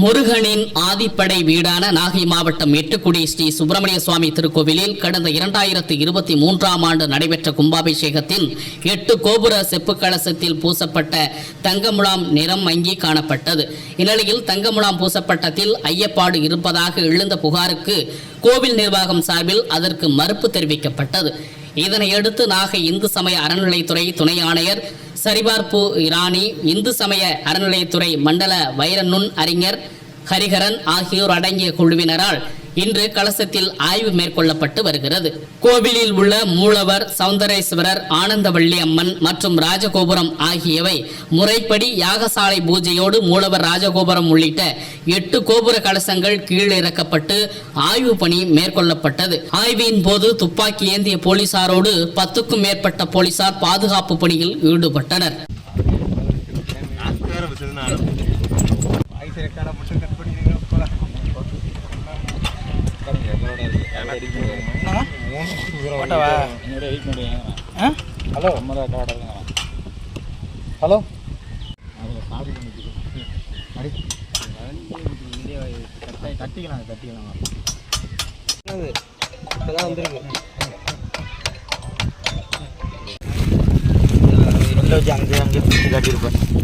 முருகனின் ஆதிப்படை வீடான நாகை மாவட்டம் எட்டுக்குடி ஸ்ரீ சுப்பிரமணிய சுவாமி திருக்கோவிலில் கடந்த இரண்டாயிரத்தி இருபத்தி மூன்றாம் ஆண்டு நடைபெற்ற கும்பாபிஷேகத்தின் எட்டு கோபுர செப்பு கலசத்தில் பூசப்பட்ட தங்கமுலாம் நிறம் மங்கி காணப்பட்டது. இந்நிலையில் தங்கமுலாம் பூசப்பட்டத்தில் ஐயப்பாடு இருப்பதாக எழுந்த புகாருக்கு கோவில் நிர்வாகம் சார்பில் அதற்கு மறுப்பு தெரிவிக்கப்பட்டது. இதனையடுத்து நாகை இந்து சமய அறநிலைத்துறை துணை ஆணையர் சரிபார்ப்பு இராணி இந்து சமய அறநிலையத்துறை மண்டல வைரநுண் அறிஞர் ஹரிஹரன் ஆகியோர் அடங்கிய குழுவினரால் இன்று கலசத்தில் ஆய்வு மேற்கொள்ளப்பட்டு வருகிறது. கோவிலில் உள்ள மூலவர் சௌந்தரேஸ்வரர் ஆனந்தவள்ளி அம்மன் மற்றும் ராஜகோபுரம் ஆகியவை முறைப்படி யாகசாலை பூஜையோடு மூலவர் ராஜகோபுரம் உள்ளிட்ட எட்டு கோபுர கலசங்கள் கீழிறக்கப்பட்டு ஆய்வு பணி மேற்கொள்ளப்பட்டது. ஆய்வின் போது துப்பாக்கி ஏந்திய போலீசாரோடு பத்துக்கும் மேற்பட்ட போலீசார் பாதுகாப்பு பணியில் ஈடுபட்டனர். Hello hello? கட்டிக்கலாம் கட்டிக்கலாம் ரெக்கார்டா மட்டும் கட் பண்ணிடுங்க போல ஓட்டவா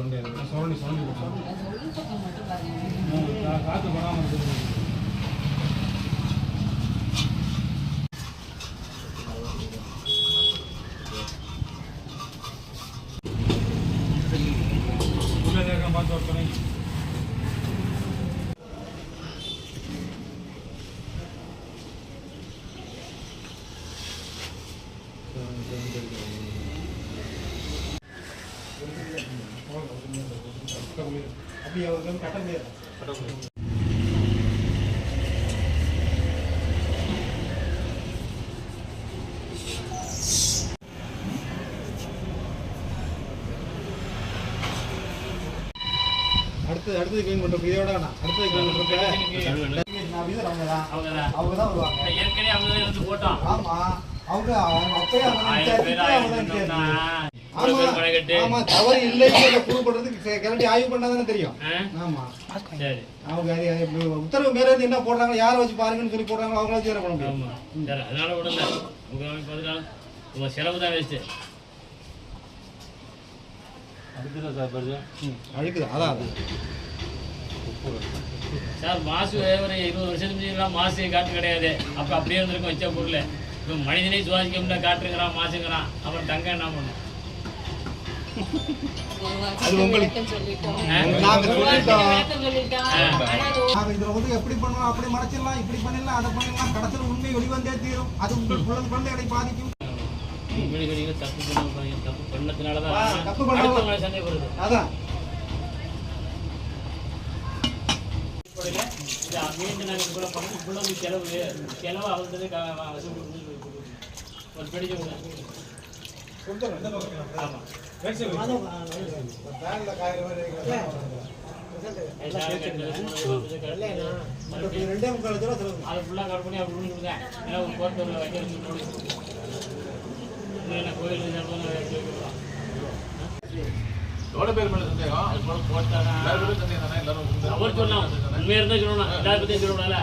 கட்டிக்கலாம் கட்டிக்கலாம் இப்பதான் வந்திருக்கு உள்ள வச்சு அங்கே அங்கே பிடிச்சி காட்டியிருப்பேன் இந்த படம் அப்படி அவருக்கு கட்ட முடியாது அடுத்தது அடுத்தது க்ளீன் பண்ணுறோம் இதோட வேணாம் அடுத்தது க்ளீன் பண்ணுறோம் அவங்க தான் வருவாங்க. ஏற்கனவே அவங்க தான் இருந்து போட்டோம். ஆமா. அவங்க அவங்க அப்பயே அவங்க அவங்க தான் பணக்கட்டு. ஆமா தவறு இல்லைன்னு ப்ரூவ் பண்றதுக்கு ஆய்வு பண்ணாதானே தெரியும்? ஆமா. சரி. அவங்க உத்தரவு மேல இருந்து என்ன போடுறாங்க யாரை வச்சு பாருங்கன்னு சொல்லி போடுறாங்க அவங்கள வச்சு பண்ண முடியும். ஆமா. சரி அதனால விடல உங்க பார்த்துக்கலாம் உங்க செலவு தான் வேஸ்ட்டு அடுத்தது சார் அழுக்குது. அதான் அது. சார் மாசு ஒரு இருபது வருஷத்துக்கு மாசு காட்டு கிடையாது. அப்போ அப்படியே இருந்திருக்கும் வச்ச பொருள். இப்போ மனிதனே சுவாசிக்க முடியல காட்டுங்கிறான் மாசுங்கிறான். அப்புறம் தங்க என்ன பண்ணும் அது உங்களுக்கு? நாங்க சொல்லிட்டோம். இதுல வந்து எப்படி பண்ணுவோம் அப்படி மறைச்சிடலாம் இப்படி பண்ணிடலாம் அதை பண்ணிடலாம். கடைசியில் உண்மை வெளிவந்தே தீரும். அது உங்கள் குழந்தை குழந்தைகளை பாதிக்கும். தப்பு பண்ண தப்பு பண்ணதுனால ஆ, தான் தப்பு பண்ணாம- அடுத்தவங்களை சந்தேக வருது அதான் இது மீண்டும் நாங்கள் இவ்வளோ பண்ணி இவ்வளவு செலவு செலவு அவர்கிட்ட ஒரு ரெண்டே முக்கால் அதை ஃபுல்லாக கட் பண்ணி அப்படி கொடுத்தேன் ஏன்னா ஒரு கோர்ட்டூரில் வைக்கிறது என்ன கோயில் வைக்கலாம் எவ்வளவு பேர் மேல சந்தேகம்? அது போல போட்டாங்க எல்லாரும் சந்தேகம் தானே? எல்லாரும் அவர் சொன்னான். உண்மையாக இருந்தால் சொல்லணும் எல்லாரும் பற்றியும் சொல்லணும்ல